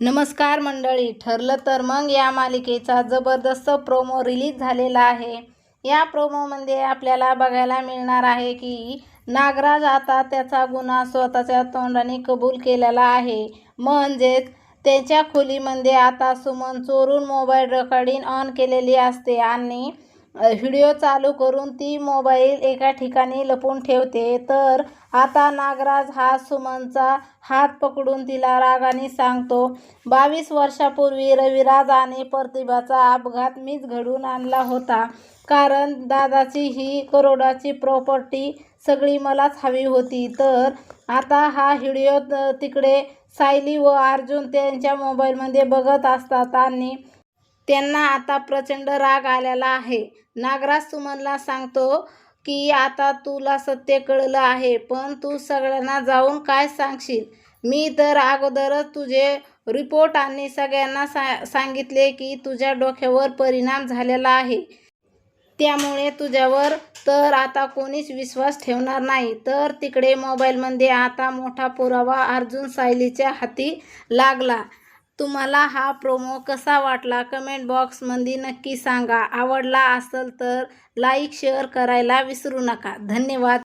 नमस्कार मंडळी ठरलं तर मग या मालिकेचा जबरदस्त प्रोमो रिलीज झालेला आहे. या प्रोमोमध्ये आपल्याला बघायला मिळणार आहे की नागराज आता त्याचा गुन्हा स्वतःच्या तोंडाने कबूल केलेला आहे. म्हणजेच त्याच्या खोलीमध्ये आता सुमन चोरून मोबाईल रेकॉर्डिंग ऑन केलेली असते आणि व्हिडिओ चालू करून ती मोबाईल एका ठिकाणी लपून ठेवते. तर आता नागराज हा सुमनचा हात पकडून तिला रागाने सांगतो बावीस वर्षापूर्वी रविराज आणि प्रतिभाचा अपघात मीच घडवून आणला होता. कारण दादाची ही करोडाची प्रॉपर्टी सगळी मलाच हवी होती. तर आता हा व्हिडिओ तिकडे सायली व अर्जुन त्यांच्या मोबाईलमध्ये बघत असतात आणि त्यांना आता प्रचंड राग आलेला आहे. नागराज सुमनला सांगतो की आता तुला सत्य कळलं आहे पण तू सगळ्यांना जाऊन काय सांगशील? मी तर अगोदरच तुझे रिपोर्ट आणि सगळ्यांना सा सांगितले की तुझ्या डोक्यावर परिणाम झालेला आहे. त्यामुळे तुझ्यावर तर आता कोणीच विश्वास ठेवणार नाही. तर तिकडे मोबाईलमध्ये आता मोठा पुरावा अर्जुन सायलीच्या हाती लागला. तुम्हाला हा प्रोमो कसा वाटला? कमेंट बॉक्समध्ये नक्की सांगा. आवडला असेल तर लाईक शेअर करायला विसरू नका. धन्यवाद.